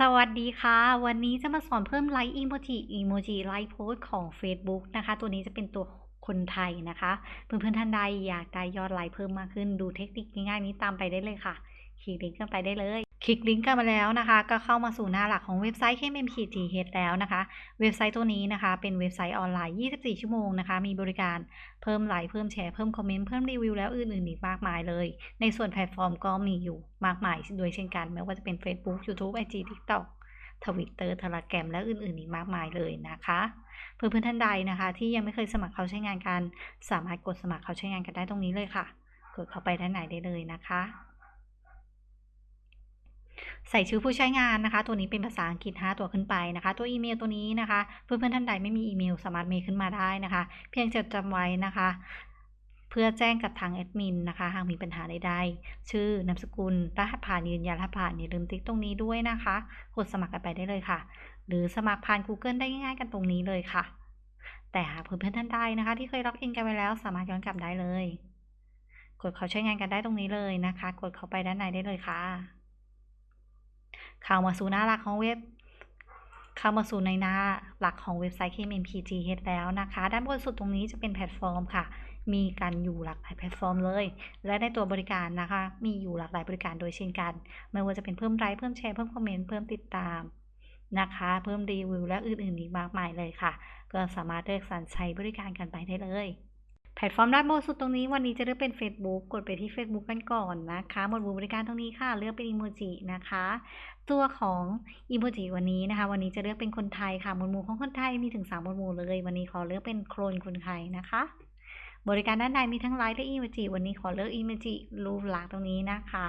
สวัสดีค่ะ วันนี้จะมาสอนเพิ่มไลค์อีโมจิอีโมจิไลค์โพสของ Facebook นะคะ ตัวนี้จะเป็นตัวคนไทยนะคะ เพื่อนๆท่านใดอยากได้ยอดไลค์เพิ่มมากขึ้นดูเทคนิคง่ายๆนี้ตามไปได้เลยค่ะคลิกลิงก์กันไปได้เลย คลิกลิงก์กันมาแล้วนะคะ ก็เข้ามาสู่หน้าหลักของเว็บไซต์ KMMPTH แล้วนะคะ เว็บไซต์ตัวนี้นะคะ เป็นเว็บไซต์ออนไลน์ 24 ชั่วโมงนะคะ มีบริการเพิ่มไลค์เพิ่มแชร์ เพิ่มคอมเมนต์เพิ่มรีวิวแล้วอื่นๆอีกมากมายเลย ในส่วนแพลตฟอร์มก็มีอยู่มากมายด้วยเช่นกันไม่ว่าจะเป็น Facebook YouTube IG TikTok ทวิตเตอร์ทลแกรมและอื่นๆ อีกมากมายเลยนะคะ เพื่อนๆท่านใดนะคะ ที่ยังไม่เคยสมัครเขาใช้งานกัน สามารถกดสมัครเขาใช้งานกันได้ตรงนี้เลยค่ะ กดเข้าไปด้านในได้เลยนะคะ ใส่ชื่อผู้ใช้งานนะคะ ตัวนี้เป็นภาษาอังกฤษ 5 ตัวขึ้นไปนะคะ ตัวอีเมลตัวนี้นะคะ เพื่อนๆท่านใดไม่มีอีเมลสามารถเมลขึ้นมาได้นะคะ เพียงจะจำไว้นะคะ เพื่อแจ้งกับทางแอดมินนะคะ หากมีปัญหาใดๆชื่อนามสกุลรหัสผ่านยืนยันรหัสผ่านอย่าลืมติ๊กตรงนี้ด้วยนะคะกดสมัครกันไปได้เลยค่ะ หรือสมัครผ่าน Google ได้ง่ายๆกันตรงนี้เลยค่ะ แต่หากเพื่อนๆท่านใดนะคะ ที่เคยล็อกอินกันไปแล้วสามารถย้อนกลับได้เลย กดเขาใช้งานกันได้ตรงนี้เลยนะคะ กดเข้าไปด้านในได้เลยค่ะ เข้ามาสู่หน้าหลักของเว็บ เข้ามาสู่ในหน้าหลักของเว็บไซต์ KMMPTH แล้วนะคะ ด้านบนสุดตรงนี้จะเป็นแพลตฟอร์มค่ะ มีการอยู่หลากหลายแพลตฟอร์มเลย และในตัวบริการนะคะ มีอยู่หลากหลายบริการโดยเช่นกัน ไม่ว่าจะเป็นเพิ่มไลค์เพิ่มแชร์เพิ่มคอมเมนต์เพิ่มติดตามนะคะ เพิ่มรีวิวและอื่นๆอีกมากมายเลยค่ะ ก็สามารถเลือกสรรใช้บริการกันไปได้เลย แพลตฟอร์มด้านบนสุดตรงนี้วันนี้จะเลือกเป็น Facebook กดไปที่ Facebook กันก่อนนะคะหมวดหมู่บริการตรงนี้ค่ะ เลือกเป็นอีโมจินะคะ ตัวของอีโมจิวันนี้นะคะ วันนี้จะเลือกเป็นคนไทยค่ะหมวดหมู่ของคนไทยมีถึง3หมวดหมู่เลย วันนี้ขอเลือกเป็นโครนคนไทยนะคะ บริการด้านในมีทั้งไลฟ์และอีโมจิวันนี้ขอเลือกอีโมจิรูปหลักตรงนี้นะคะ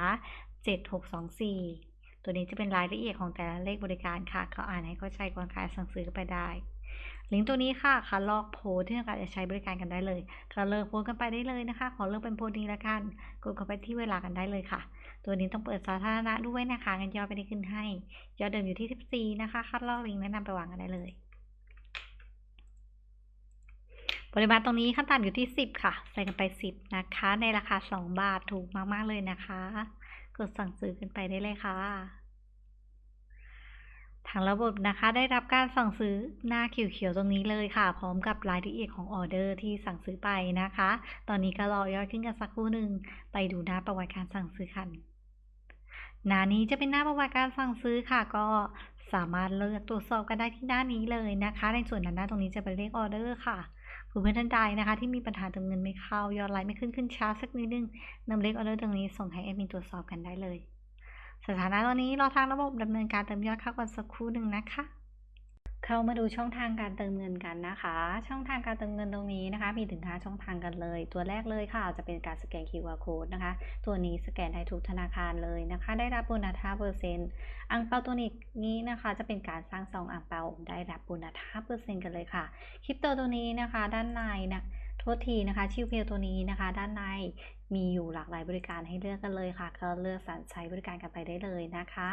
7624 ตัวนี้จะเป็นรายละเอียดของแต่ละเลขบริการค่ะเขาอ่านให้เข้าใจก่อนค่ะสั่งซื้อไปได้ ลิงก์ตัวนี้ค่ะค่ะลอกโพสที่ต้องการจะใช้บริการกันได้เลยก็เลิกโพสกันไปได้เลยนะคะ ขอเลิกเป็นโพสนี้ละกัน กดเข้าไปที่เวลากันได้เลยค่ะ ตัวนี้ต้องเปิดสาธารณะด้วยนะคะเงั้นยอดไปได้ขึ้นให้ยอดเดิมอยู่ที่ 14 นะคะคัดลอกลิงก์แนะนำไปวางกันได้เลย ปริมาณตรงนี้ขั้นต่ำอยู่ที่ 10 ค่ะ ใส่กันไป 10 นะคะ ในราคา 2 บาทถูกมากๆเลยนะคะ กดสั่งซื้อกันไปได้เลยค่ะ ทางระบบนะคะได้รับการสั่งซื้อหน้าเขียวๆตรงนี้เลยค่ะ พร้อมกับรายละเอียดของออเดอร์ที่สั่งซื้อไปนะคะ ตอนนี้ก็รอยอดขึ้นกันสักครู่หนึ่งไปดูหน้าประวัติการสั่งซื้อกันหน้านี้จะเป็นหน้าประวัติการสั่งซื้อค่ะ ก็สามารถเลือกตรวจสอบกันได้ที่หน้านี้เลยนะคะ ในส่วนด้านหน้าตรงนี้จะเป็นเลขออเดอร์ค่ะคุณเพื่อนท่านใดนะคะ ที่มีปัญหาเติมเงินไม่เข้ายอดไลน์ไม่ขึ้นขึ้นช้าสักนิดนึงนำเลขออเดอร์ตรงนี้ส่งให้แอดมินตรวจสอบกันได้เลย สถานะตอนนี้รอทางระบบดำเนินการเติมยอดเข้ากันสักครู่หนึ่งนะคะ เข้ามาดูช่องทางการเติมเงินกันนะคะ ช่องทางการเติมเงินตรงนี้นะคะ มีถึง 5 ช่องทางกันเลย ตัวแรกเลยค่ะจะเป็นการสแกน QR code นะคะ ตัวนี้สแกนได้ทุกธนาคารเลยนะคะ ได้รับโบนัส5%อังเปาตัวนี้นี้นะคะ จะเป็นการสร้างซองอังเปาได้รับโบนัส5%กันเลยค่ะ คริปโตตัวนี้นะคะ ด้านในนะ ษทีนะคะ ชิวเพลตัวนี้นะคะ ด้านในมีอยู่หลากหลายบริการให้เลือกกันเลยค่ะ ก็เลือกสรรใช้บริการกันไปได้เลยนะคะ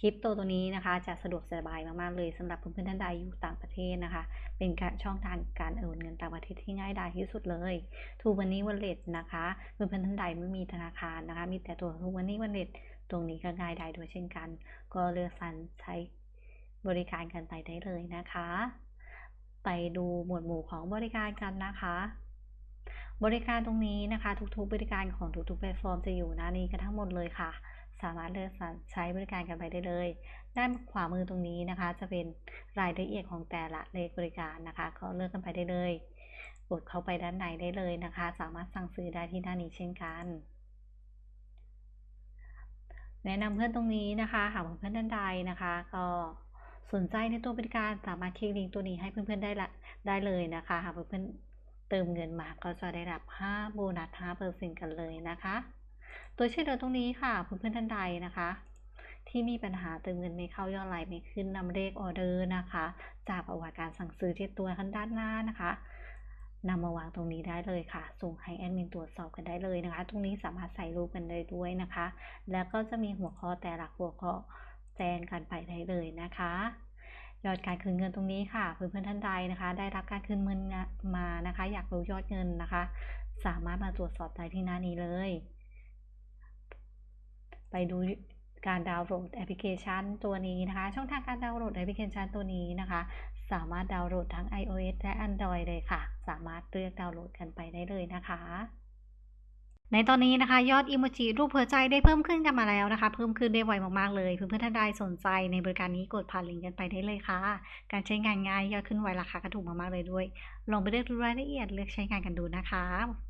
คริปโตตัวนี้นะคะจะสะดวกสบายมาก ๆ เลยสำหรับเพื่อนๆท่านใดอยู่ต่างประเทศนะคะ เป็นการช่องทางการโอนเงินต่างประเทศที่ง่ายดายที่สุดเลยทูวันนี้วันเลทนะคะเพื่อนๆท่านใดไม่มีธนาคารนะคะ มีแต่ตัวทูวันนี้วันเลทตรงนี้ก็ง่ายดายด้วยเช่นกัน ก็เลือกสรรใช้บริการกันไปได้เลยนะคะ ไปดูหมวดหมู่ของบริการกันนะคะ บริการตรงนี้นะคะ ทุกๆ บริการของทุกๆแพลตฟอร์มจะอยู่หน้านี้กันทั้งหมดเลยค่ะ สามารถเลือกใช้บริการกันไปได้เลยด้านขวามือตรงนี้นะคะ จะเป็นรายละเอียดของแต่ละเลขบริการนะคะ ก็เลือกกันไปได้เลยกดเข้าไปด้านในได้เลยนะคะ สามารถสั่งซื้อได้ที่หน้านี้เช่นกัน แนะนำเพื่อนตรงนี้นะคะ หากเพื่อนท่านใดนะคะ ก็ สนใจในตัวบริการสามารถคลิกลิงก์ตัวนี้ให้เพื่อนๆได้ละได้เลยนะคะหากเพื่อนๆเติมเงินมาก็จะได้รับ 5 โบนัส 5%กันเลยนะคะตัวช่วยเหลือตรงนี้ค่ะเพื่อนๆท่านใดนะคะ ที่มีปัญหาเติมเงินไม่เข้ายอดไลน์ไม่ขึ้นนำเลขออเดอร์นะคะ จากประวัติการสั่งซื้อที่ตัวข้างด้านหน้านะคะนำมาวางตรงนี้ได้เลยค่ะ ส่งให้แอดมินตรวจสอบกันได้เลยนะคะ ตรงนี้สามารถใส่รูปกันได้ด้วยนะคะ แล้วก็จะมีหัวข้อแต่ละหัวข้อ แจ้งกันไปได้เลยนะคะ ยอดการคืนเงินตรงนี้ค่ะเพื่อนๆท่านใดนะคะ ได้รับการคืนเงินมานะคะ อยากรู้ยอดเงินนะคะ สามารถมาตรวจสอบได้ที่หน้านี้เลย ไปดูการดาวน์โหลดแอปพลิเคชันตัวนี้นะคะ ช่องทางการดาวน์โหลดแอปพลิเคชันตัวนี้นะคะ สามารถดาวน์โหลดทั้ง iOS และ Android เลยค่ะ สามารถเลือกดาวน์โหลดกันไปได้เลยนะคะ ในตอนนี้นะคะ ยอดอิโมจิรูปหัวใจได้เพิ่มขึ้นกันมาแล้วนะคะ เพิ่มขึ้นได้ไวมากๆเลยเพื่อนๆท่านใดสนใจในบริการนี้กดผ่านลิงก์กันไปได้เลยค่ะ การใช้งานง่ายยอดขึ้นไวราคาก็ถูกมากๆเลยด้วย ลองไปเลือกดูรายละเอียดเลือกใช้งานกันดูนะคะ